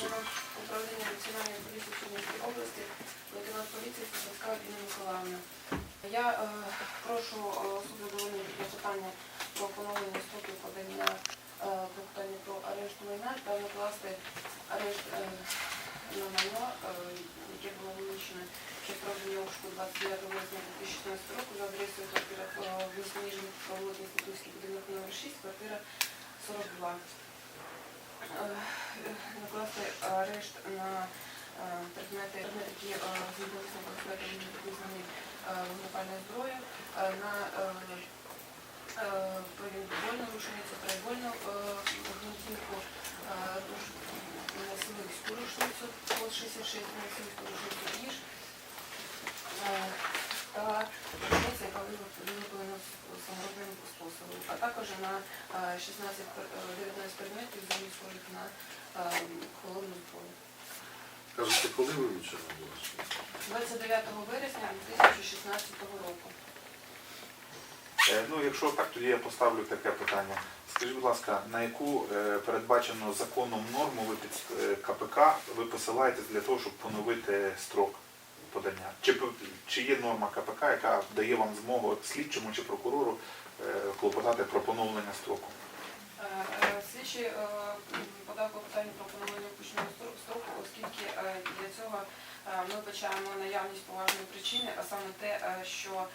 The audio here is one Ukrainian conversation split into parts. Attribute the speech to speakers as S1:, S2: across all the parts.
S1: Управління національної поліції Чернігівської області, лейтенант поліції Сосовська Ірина Миколаївна. Я е, прошу е, задовольнити для питання про поновлення строків подання е, клопотання про арешт майна та накласти арешт е, на майно, е, яке було вилучено ще проведення обшуку 29 вересня 2016 року за адресою квартира е, в місті Ніжний провулок будинок номер 6, квартира 42 е, накласти арешт на е, предмети, які з'явилися згідно висновку визнані е, вогнепальною зброєю, е, на е, е, полігольну рушницю, трайбольну е, гвинтівку, е, на силовську рушницю, 66, на силовську рушницю ніж, е, та рушниця, яка виготовлена саморобним способом, а також на е, 16, пер- е, 19 предметів замість схожих на е, холодну зброю.
S2: Кажете, коли вилучено було?
S1: 29 вересня 2016 року.
S3: Е, Ну, якщо так, тоді я поставлю таке питання. Скажіть, будь ласка, на яку е, передбачену законом норму ви під е, КПК ви посилаєтесь для того, щоб поновити строк подання? Чи, чи є норма КПК, яка дає вам змогу слідчому чи прокурору е, клопотати про поновлення строку?
S1: Е, е, Слідчий подав клопотання про поновлення випущеного строку, оскільки для цього ми вбачаємо наявність поважної причини, а саме те, що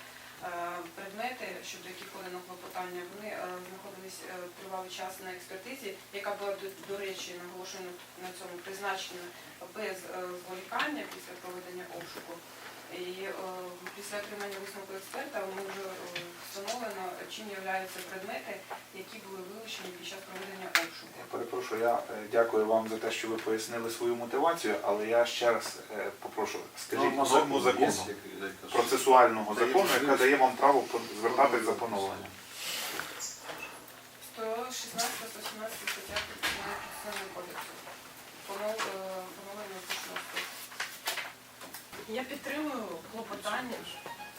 S1: предмети, щодо яких подано клопотання, вони е, знаходились е, тривалий час на експертизі, яка була, до, речі, наголошена на цьому призначена без е, зволікання після проведення обшуку. І е, після отримання висновку експерта ми вже е, встановлено, чим являються предмети, які були вилучені під час проведення обшуку.
S3: Я перепрошую, я е, дякую вам за те, що ви пояснили свою мотивацію, але я ще раз е, попрошу, скажіть норму
S2: закону є,
S3: закону,
S2: ж-
S3: процесуального
S2: Дає
S3: закону, яка дає вам право звертатись за поновленням.
S1: 116 117 стаття Кримінального кодексу. Понов- е, Поновлення випущеного строку.
S4: Я підтримую клопотання.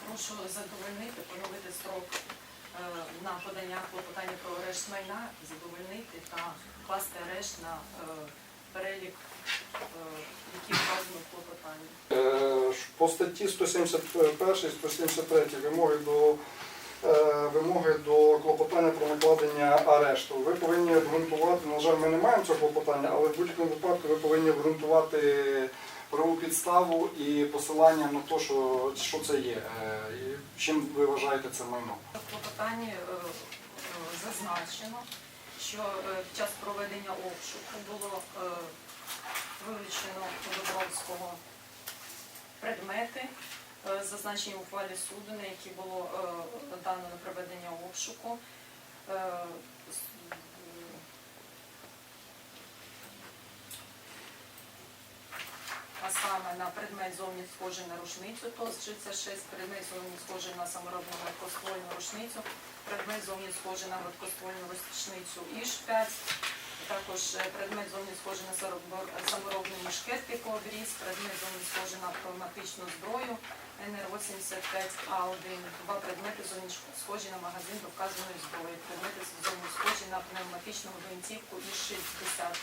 S4: Прошу задовольнити, поновити строк е, на подання клопотання про арешт майна, задовольнити та класти арешт на е, перелік, е, який вказано в клопотанні.
S5: По статті 171, 173 вимоги до вимоги до клопотання про накладення арешту. Ви повинні обґрунтувати, на жаль, ми не маємо цього клопотання, але в будь-якому випадку ви повинні обґрунтувати правову підставу і посилання на те, що, що це є. Е, чим ви вважаєте це майно?
S4: В клопотанні е, е, зазначено, що під час проведення обшуку було вилучено у Добровського предмети, зазначені в ухвалі суду, на які було дано на проведення обшуку. Е, с- а саме на предмет зовні схожий на рушницю ТОС-36, предмет зовні схожий на саморобну гладкоствольну рушницю, предмет зовні схожий на гладкоствольну рушницю ІШ-5, також е, предмет зовні схожий на саморобний мушкет пікообріз, предмет зовні схожий на пневматичну зброю НР-85А1, два предмети зовні схожі на магазин до вказаної зброї, предмети зовні схожі на пневматичну гвинтівку ІШ-60.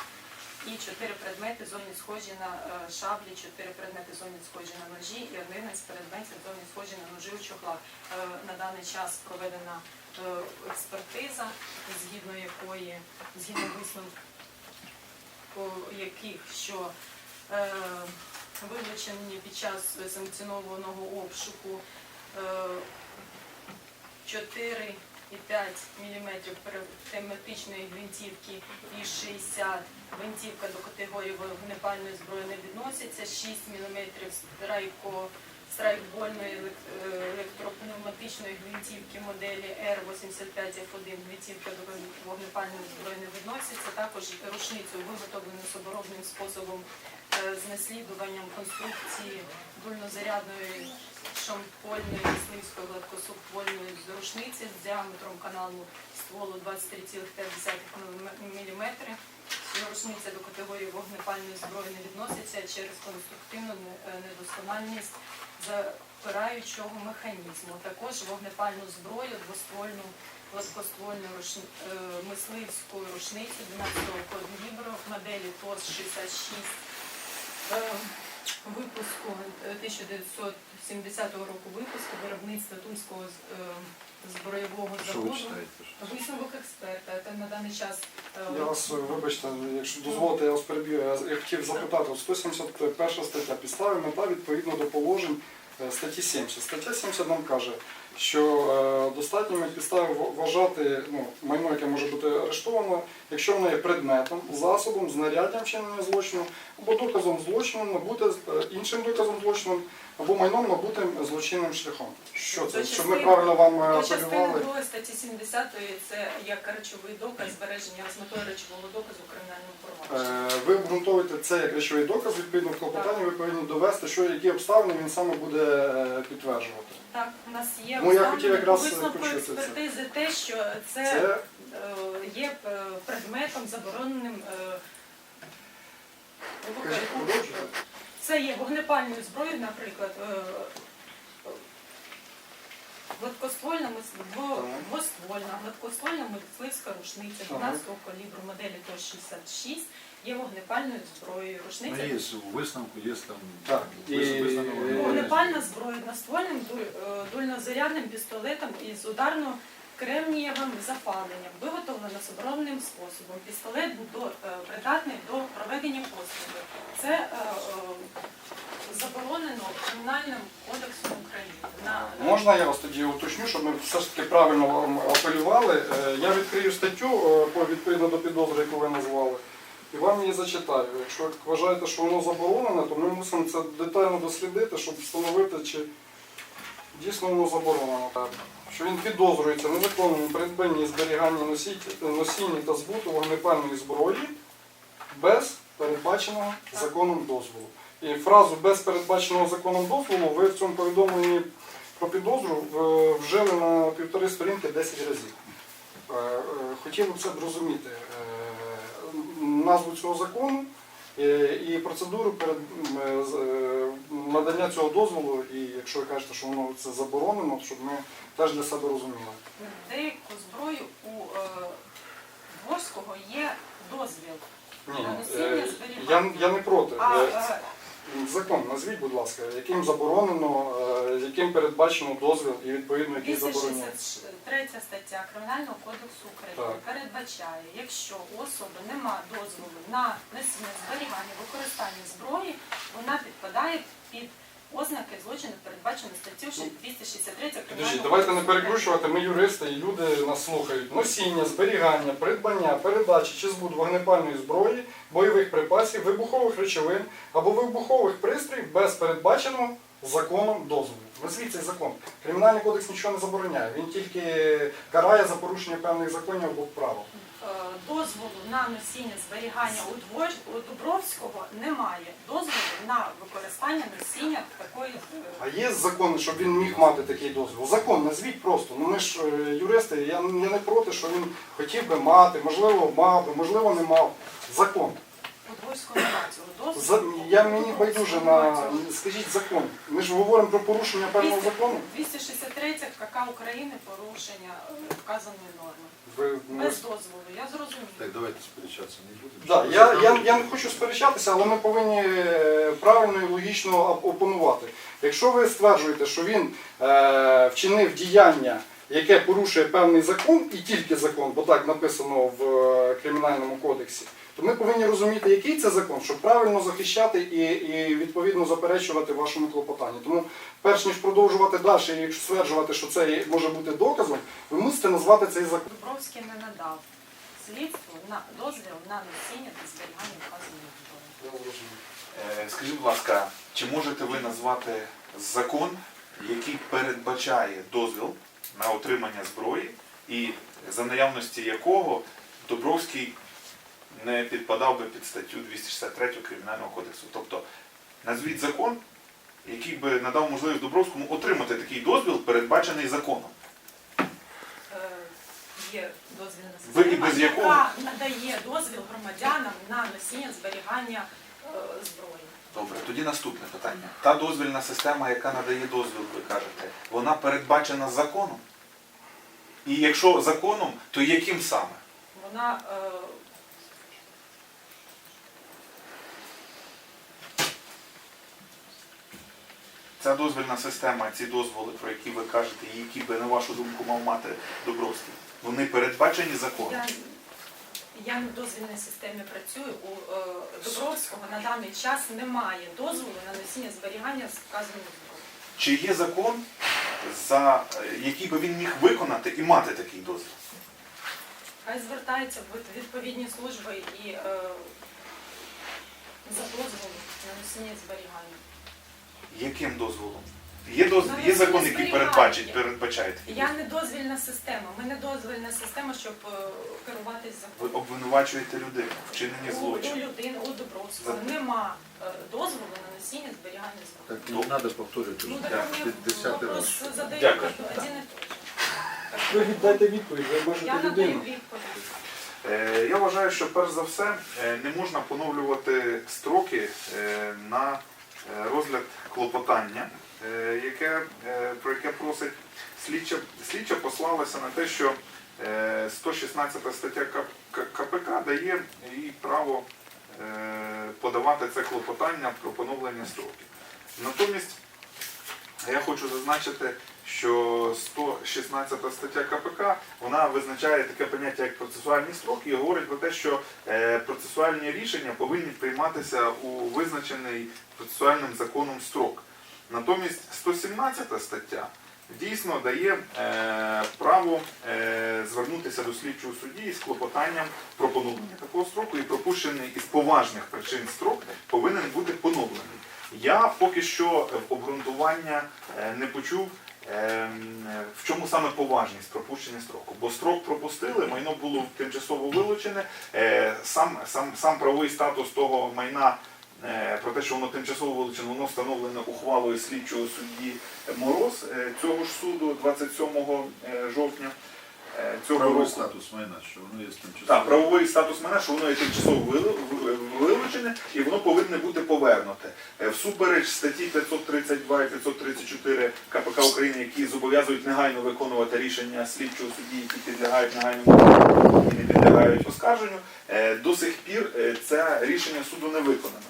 S4: І чотири предмети зовні схожі на е, шаблі, чотири предмети зовні схожі на ножі і 11 предметів зовні схожі на ножи у чохлах. Е, На даний час проведена е, експертиза, згідно якої, згідно висновку яких, що вилучені під час санкціонованого обшуку 4 і 5 мм тематичної гвинтівки і 60 гвинтівка до категорії вогнепальної зброї не відноситься, 6 мм страйко страйкбольної е, електропневматичної гвинтівки моделі R85F1 гвинтівка до вогнепальної зброї не відноситься. Також рушницю виготовлену з соборобним способом е, з наслідуванням конструкції дульнозарядної шампольної мисливської гладкосупвольної рушниці з діаметром каналу стволу 23,5 мм. Рушниця до категорії вогнепальної зброї не відноситься через конструктивну е, недоскональність запираючого механізму. Також вогнепальну зброю двоствольну гладкоствольну рушни- е, мисливську рушницю 12-го калібру моделі ТОС 66 е, випуску е, 1970 року випуску виробництва Тульського збройового е,
S2: ви
S4: заводу. Висновок експерта. Це на даний час е,
S5: Я вас, е, вибачте, якщо дозволите, я вас переб'ю. Я хотів запитати, 171 стаття підстави мета відповідно до положень е, статті 70. Стаття 70 нам каже, що е, достатніми підстави вважати ну, майно, яке може бути арештовано, якщо воно є предметом, засобом, знаряддям вчинення злочину, або доказом злочину, набути е, іншим доказом злочину, або майном набутим злочинним шляхом. Що це?
S4: До
S5: Щоб ми правильно вам е,
S4: До частини
S5: апелювали?
S4: 2 статті 70 це як речовий доказ збереження з метою речового доказу провадженні.
S5: Е, Ви обґрунтовуєте це як речовий доказ, відповідно в клопотанні ви повинні довести, що які обставини він саме буде підтверджувати.
S4: Так, у нас є
S5: Ну, я хотів якраз
S4: висновку
S5: почути це.
S4: експертизи те, що це,
S5: Це
S4: е, є е, предметом забороненим. е. Це є вогнепальною зброєю, наприклад, гладкоствольна двоствольна, гладкоствольна мисливська рушниця
S5: Так.
S4: 12-го калібру моделі ТО-66 є вогнепальною зброєю.
S2: Ну,
S4: Рушниця
S2: є у висновку, є там
S5: Так, і-
S2: висновок.
S4: Вогнепальна зброя одноствольним дуль- е, дульнозарядним пістолетом із ударно кремнієвим запаленням, виготовлено забороненим способом. Пістолет був е, придатний до проведення пострілу. Це е, е, заборонено Кримінальним кодексом України. На,
S5: можна я вас тоді уточню, щоб ми все ж таки правильно вам апелювали. Е, Я відкрию статтю е, по відповідно до підозри, яку ви назвали. І вам її зачитаю. Якщо вважаєте, що воно заборонене, то ми мусимо це детально дослідити, щоб встановити, чи дійсно воно заборонено. Що він підозрюється незаконному придбанні, зберіганні, носій- носінні та збуту вогнепальної зброї без передбаченого законом дозволу. І фразу без передбаченого законом дозволу ви в цьому повідомленні про підозру вжили на півтори сторінки 10 разів. Е, е, Хотів би це б розуміти е, назву цього закону е, і процедуру перед е, е, надання цього дозволу, і якщо ви кажете, що воно це заборонено, щоб ми теж для себе розуміли.
S4: деяку зброю у е, Дворського є дозвіл.
S5: Ні, е, я, я не проти.
S4: А
S5: Е,
S4: е,
S5: Закон назвіть, будь ласка, яким заборонено, е, яким передбачено дозвіл і відповідно який заборонено?
S4: 263 стаття Кримінального кодексу України
S5: Так.
S4: передбачає, якщо у особи нема дозволу на носіння зберігання, використання зброї, вона підпадає під ознаки злочину, передбачено статтю 263 Кримінального
S5: Підождіть, давайте не
S4: кодексу
S5: перекручувати. Ми юристи і люди нас слухають. Носіння, зберігання, придбання, передачі чи збут вогнепальної зброї, бойових припасів, вибухових речовин або вибухових пристроїв без передбаченого законом дозволу. Назвіть цей закон. Кримінальний кодекс нічого не забороняє. Він тільки карає за порушення певних законів або правил.
S4: Е, Дозволу на носіння зберігання у, Дубровського немає. Дозволу на використання носіння такої е,
S5: А є закон, щоб він міг мати такий дозвіл? Закон назвіть просто. Ну ми ж е, юристи, я не проти, що він хотів би мати, можливо, мав би, можливо, не мав. Закон. За, я мені байдуже на скажіть закон. Ми ж говоримо про порушення певного закону.
S4: 263 КК України порушення е, вказаної норми.
S5: Ви, ну,
S4: Без дозволу, я зрозуміла.
S2: Так, давайте сперечатися не будемо.
S5: Да, я, я, я не хочу сперечатися, але ми повинні е, правильно і логічно оп- опонувати. Якщо ви стверджуєте, що він е, вчинив діяння, яке порушує певний закон, і тільки закон, бо так написано в кримінальному кодексі, то ми повинні розуміти, який це закон, щоб правильно захищати і, і відповідно заперечувати вашому клопотанні. Тому, перш ніж продовжувати далі, і якщо стверджувати, що це може бути доказом, ви мусите назвати цей закон.
S4: Дубровський не надав слідству на дозвіл на носіння та зберігання вказаної зброї.
S3: Е, Скажіть, будь ласка, чи можете ви назвати закон, який передбачає дозвіл на отримання зброї, і за наявності якого Добровський не підпадав би під статтю 263 Кримінального кодексу? Тобто назвіть закон, який би надав можливість Добровському отримати такий дозвіл, передбачений законом.
S4: Е, Є дозвільна система,
S3: без якого?
S4: яка надає дозвіл громадянам на носіння зберігання е, зброї.
S3: Добре, тоді наступне питання. Та дозвільна система, яка надає дозвіл, ви кажете, вона передбачена законом? І якщо законом, то яким саме?
S4: Вона е,
S3: Ця дозвільна система, ці дозволи, про які ви кажете, і які би, на вашу думку, мав мати Добровський, вони передбачені законом?
S4: я, на дозвільній системі працюю. У е, Дубровського на даний час немає дозволу на носіння зберігання з вказаною зброєю.
S3: Чи є закон, за е, який би він міг виконати і мати такий дозвіл?
S4: Хай звертається в відповідні служби і е, за дозволом на носіння і зберігання.
S3: Яким дозволом? Є, доз...
S4: Ну,
S3: є закон, який передбачить, передбачає такий
S4: Я не дозвільна система. Ми не дозвільна система, щоб е, керуватись
S3: Ви
S4: законом.
S3: обвинувачуєте людину в вчиненні
S4: У, у
S3: злочину.
S4: людини, у Дубровського
S3: За-
S4: нема е, дозволу на носіння зберігання зброї.
S2: Так не надо повторювати.
S4: Ну так мені
S2: десятий
S4: вопрос задаю
S3: Дякую.
S4: один і той же.
S5: Ви віддайте відповідь, ви
S4: Я надаю
S5: людину.
S4: відповідь.
S3: Е, Я вважаю, що перш за все е, не можна поновлювати строки е, на розгляд клопотання, е, яке, е, про яке просить слідча. Слідча послалася на те, що е, 116 стаття КПК дає їй право е, подавати це клопотання про поновлення строків. Натомість я хочу зазначити, що 116 стаття КПК вона визначає таке поняття як процесуальні строки і говорить про те, що е, процесуальні рішення повинні прийматися у визначений процесуальним законом строк. Натомість 117 стаття дійсно дає е, право е, звернутися до слідчого судді з клопотанням про поновлення такого строку і пропущений із поважних причин строк повинен бути поновлений. Я поки що обґрунтування не почув, в чому саме поважність пропущення строку. Бо строк пропустили, майно було тимчасово вилучене, е, сам, сам, сам правовий статус того майна. е, Про те, що воно тимчасово вилучене, воно встановлено ухвалою слідчого судді Мороз е, цього ж суду 27 е, жовтня цього
S2: Правовий статус майна, що воно є тимчасово.
S3: Так, правовий статус мене, що воно є тимчасово вилучене і воно повинне бути повернуте. Е, Всупереч статті 532 і 534 КПК України, які зобов'язують негайно виконувати рішення слідчого судді, які підлягають негайному і не підлягають оскарженню, е, до сих пір е, це рішення суду не виконано.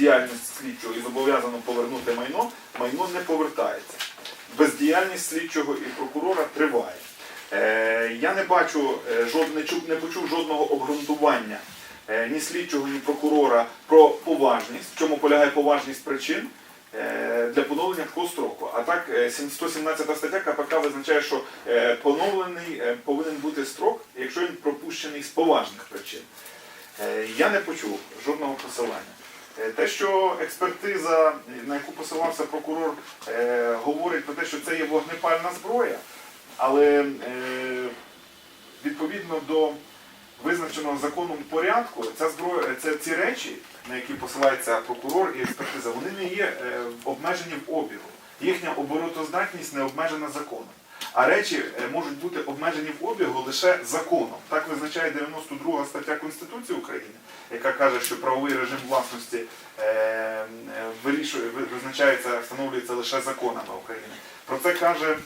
S3: Факт бездіяльності слідчого і зобов'язано повернути майно, майно не повертається. Бездіяльність слідчого і прокурора триває. Е, я не бачу, е, жод, не, почув жодного обґрунтування е, ні слідчого, ні прокурора про поважність, в чому полягає поважність причин е, для поновлення такого строку. А так, е, 117 стаття КПК визначає, що е, поновлений е, повинен бути строк, якщо він пропущений з поважних причин. Е, Я не почув жодного посилання. Е, Те, що експертиза, на яку посилався прокурор, е, говорить про те, що це є вогнепальна зброя, але е, відповідно до визначеного законом порядку, ця зброя, це ці речі, на які посилається прокурор і експертиза, вони не є обмежені в обігу. Їхня оборотоздатність не обмежена законом. А речі е, можуть бути обмежені в обігу лише законом. Так визначає 92 стаття Конституції України, яка каже, що правовий режим власності е, е, вирішує, визначається, встановлюється лише законами України. Про це каже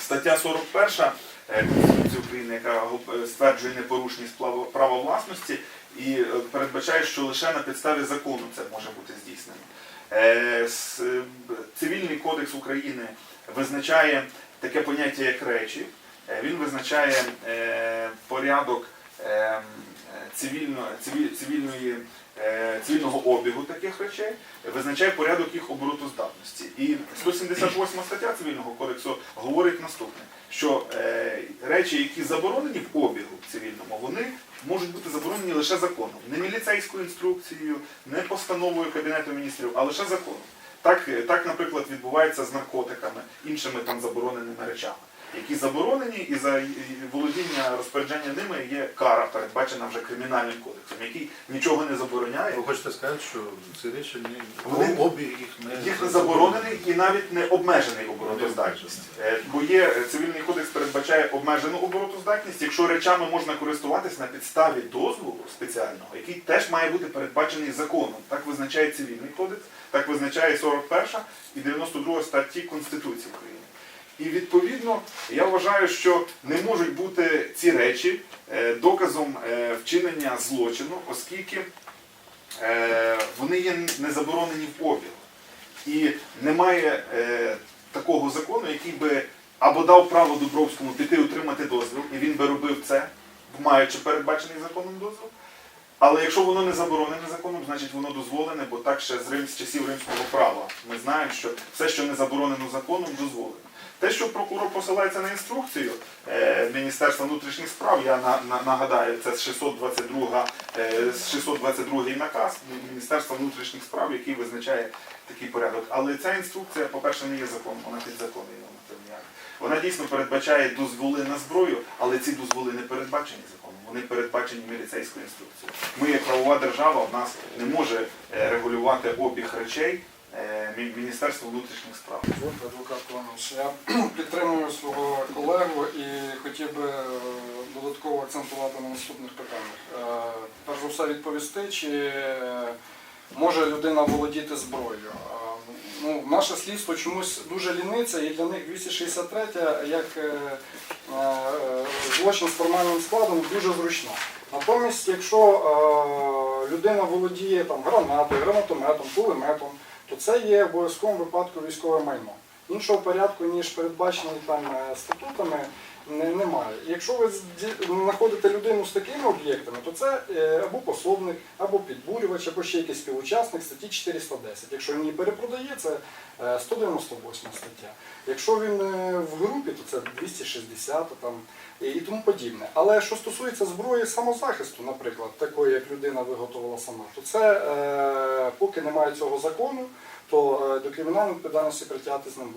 S3: стаття 41 е, Конституції України, яка стверджує непорушність права власності і передбачає, що лише на підставі закону це може бути здійснено. Цивільний кодекс України визначає таке поняття як речі. Е, Він визначає е, порядок е, цивільно, цивіль- цивільної, цивільного обігу таких речей, визначає порядок їх оборотоздатності. І 178 стаття цивільного кодексу говорить наступне, що речі, які заборонені в обігу цивільному, вони можуть бути заборонені лише законом, не міліцейською інструкцією, не постановою Кабінету міністрів, а лише законом. Так, е, так, наприклад, відбувається з наркотиками, іншими там забороненими речами. які заборонені, і за володіння розпорядження ними є кара, передбачена вже кримінальним кодексом, який нічого не забороняє.
S2: Ви хочете сказати, що ці речі не обіг їх не
S3: Їх не заборонений і навіть не обмежений оборотоздатність. Е, Бо є е, цивільний кодекс передбачає обмежену оборотоздатність, якщо речами можна користуватись на підставі дозволу спеціального, який теж має бути передбачений законом. Так визначає цивільний кодекс, так визначає 41 і 92 статті Конституції України. І відповідно я вважаю, що не можуть бути ці речі е, доказом е, вчинення злочину, оскільки е, вони є не заборонені в обігу. І немає такого закону, який би або дав право Дубровському піти отримати дозвіл, і він би робив це, маючи передбачений законом дозвіл. Але якщо воно не заборонене законом, значить воно дозволене, бо так ще з, Рим, з часів римського права. Ми знаємо, що все, що не заборонено законом, дозволено. Те, що прокурор посилається на інструкцію е, Міністерства внутрішніх справ, я на, на, нагадаю, це 622, е, 622 наказ Міністерства внутрішніх справ, який визначає такий порядок. Але ця інструкція, по-перше, не є законом, вона акт. Вона дійсно передбачає дозволи на зброю, але ці дозволи не передбачені законом, вони передбачені міліцейською інструкцією. Ми, як правова держава, в нас не може е, регулювати обіг речей е, Мі- Міністерство внутрішніх справ.
S5: Адвокат Іванович, я підтримую свого колегу і хотів би е, додатково акцентувати на наступних питаннях. Перш за все відповісти, чи може людина володіти зброєю. Ну, наше слідство чомусь дуже ліниться, і для них 263 як е, е, злочин з формальним складом дуже зручна. Натомість, якщо е, людина володіє там, гранатою, гранатометом, кулеметом, то це є в обов'язковому випадку військове майно. Іншого порядку, ніж передбачений там статутами, немає. Якщо ви знаходите людину з такими об'єктами, то це е, або пособник, або підбурювач, або ще якийсь співучасник статті 410. Якщо він її перепродає, це е, 198 стаття. Якщо він е, в групі, то це 260 там, і тому подібне. Але що стосується зброї самозахисту, наприклад, такої, як людина виготовила сама, то це е, поки немає цього закону, то е, до кримінальної відповідальності притягати з ним.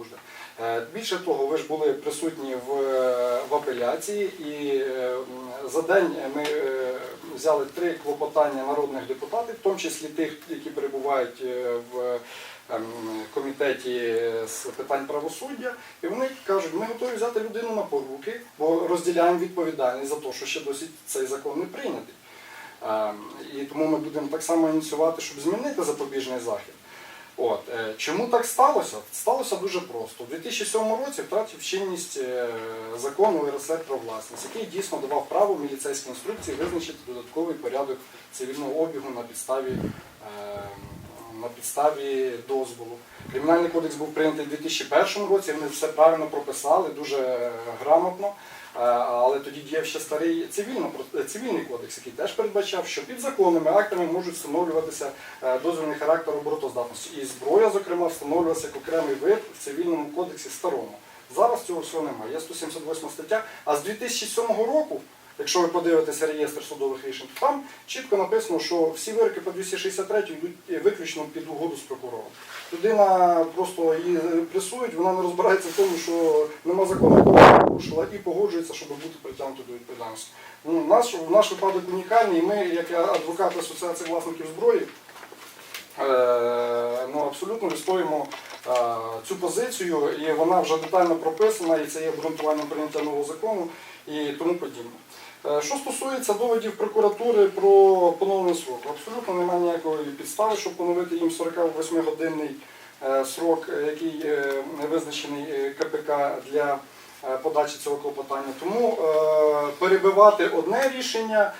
S5: Е, Більше того, ви ж були присутні в, е, в апеляції, і за день ми взяли три клопотання народних депутатів, в тому числі тих, які перебувають в ем, комітеті з питань правосуддя, і вони кажуть, ми готові взяти людину на поруки, бо розділяємо відповідальність за те, що ще досі цей закон не прийнятий. Ем, І тому ми будемо так само ініціювати, щоб змінити запобіжний захід. От е, чому так сталося? Сталося дуже просто. У 2007 році втратив чинність е, закону РСР про власність, який дійсно давав право міліцейській інструкції визначити додатковий порядок цивільного обігу на підставі, е, на підставі дозволу. Кримінальний кодекс був прийнятий у 2001 році. Вони все правильно прописали, дуже грамотно. Е, Але тоді діяв ще старий цивільно, е, цивільний кодекс, який теж передбачав, що підзаконними актами можуть встановлюватися е, дозвільний характер оборотоздатності. І зброя, зокрема, встановлювалася як окремий вид в цивільному кодексі старому. Зараз цього всього немає. Є 178 стаття, а з 2007 року. Якщо ви подивитеся реєстр судових рішень, то там чітко написано, що всі вироки по 263 йдуть е, виключно під угоду з прокурором. Людина просто її пресують, вона не розбирається в тому, що нема закону, вона порушила, і погоджується, щоб бути притягнутою до відповідальності. Ну, наш, наш випадок унікальний, і ми, як адвокати Асоціації власників зброї, е, ну, абсолютно відстоїмо е, цю позицію, і вона вже детально прописана, і це є обґрунтуванням прийняття нового закону і тому подібне. Е, Що стосується доводів прокуратури про поновлений срок, абсолютно немає ніякої підстави, щоб поновити їм 48-годинний е, срок, е, який визначений КПК для подачі цього клопотання. Тому перебивати одне рішення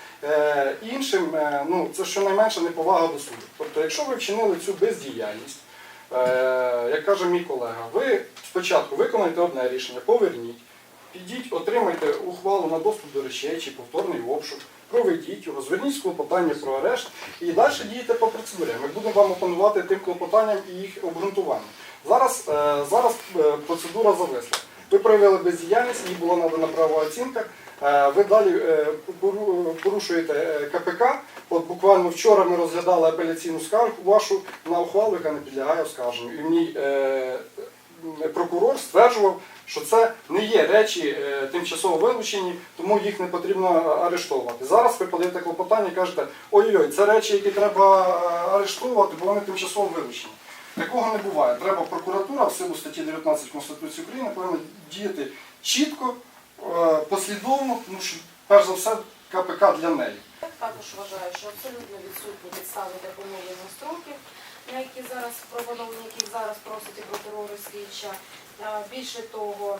S5: іншим, ну це щонайменше неповага до суду. Тобто, якщо ви вчинили цю бездіяльність, як каже мій колега, ви спочатку виконайте одне рішення, поверніть. Підіть, отримайте ухвалу на доступ до речей чи повторний обшук, проведіть його, зверніть клопотання про арешт і далі дієте по процедурі. Ми будемо вам опанувати тим клопотанням і їх обґрунтуванням. Зараз, е, зараз е, процедура зависла. Ви проявили бездіяльність, їй була надана права оцінка. Е, Ви далі порушуєте КПК. От буквально вчора ми розглядали апеляційну скаргу вашу на ухвалу, яка не підлягає оскарженню. І в ній прокурор стверджував, що це не є речі е, тимчасово вилучені, тому їх не потрібно арештовувати. Зараз ви подаєте клопотання і кажете, ой-ой, це речі, які треба е, арештовувати, бо вони тимчасово вилучені. Такого не буває. Треба прокуратура в силу статті 19 Конституції України повинна діяти чітко, е, послідовно, тому що перш за все КПК для неї.
S6: Я також вважаю, що абсолютно відсутні підстави для поновлення строків, які зараз пропоновані, які зараз просить прокурори слідча. Е, Більше того,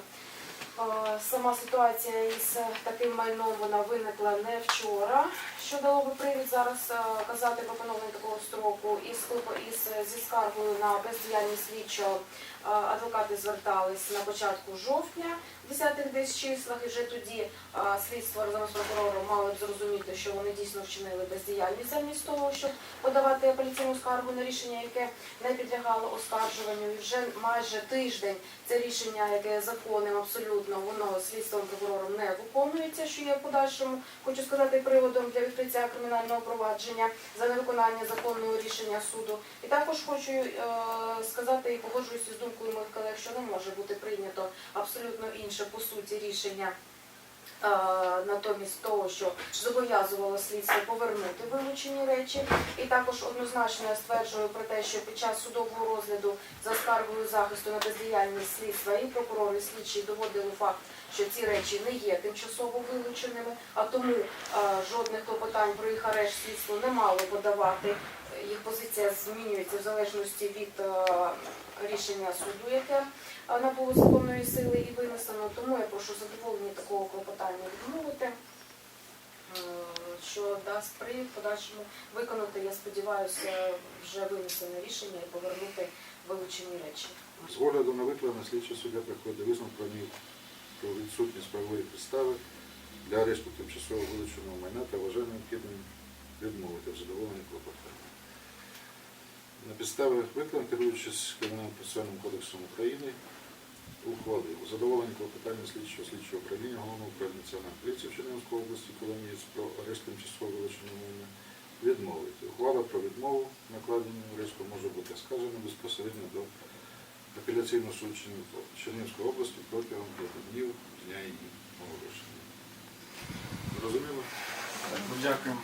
S6: сама ситуація із таким майном вона виникла не вчора, що дало би привід зараз е, казати про поновлення такого строку. Клопо- із зі скаргою на бездіяльність слідчого е, адвокати звертались на початку жовтня, в 10-х десь числах, і вже тоді слідство разом з прокурором мали б зрозуміти, що вони дійсно вчинили бездіяльність замість того, щоб подавати апеляційну скаргу на рішення, яке не підлягало оскаржуванню. І вже майже тиждень це рішення, яке законним абсолютно воно слідством прокурором не виконується, що є в подальшому, хочу сказати, приводом для відкриття кримінального провадження за невиконання законного рішення суду. І також хочу е, сказати і погоджуюся з думкою моїх колег, що не може бути прийнято абсолютно інше по суті рішення. Е, Натомість того, що зобов'язувало слідство повернути вилучені речі, і також однозначно я стверджую про те, що під час судового розгляду за скаргою захисту на бездіяльність слідства і прокурори слідчі доводили факт, що ці речі не є тимчасово вилученими, а тому е, жодних клопотань про їх арешт слідство не мало подавати. Їх позиція змінюється в залежності від е, рішення суду, яке е, набуло законної сили і винесено. Тому я прошу задоволення такого клопотання відмовити, е, що дасть в подальшому виконати, я сподіваюся, вже винесене рішення і повернути вилучені речі.
S2: З огляду на викладене слідчий суддя приходить висновок про про відсутність правової підстави для арешту тимчасово вилученого майна та вважає необхідним відмовити в задоволенні клопотання. На підставі викладень, керуючись Кримінальним процесуальним кодексом України, ухвалив задоволення клопотання слідчого слідчого управління Головного управління національної поліції в Чернігівській області Коломієць про арешт тимчасово вилученого майна відмовити. Ухвала про відмову накладення арешту може бути скажена безпосередньо до апеляційного суду Чернігів- Чернігівської області протягом 5 днів дня її оголошення. Зрозуміло?
S5: Дякую.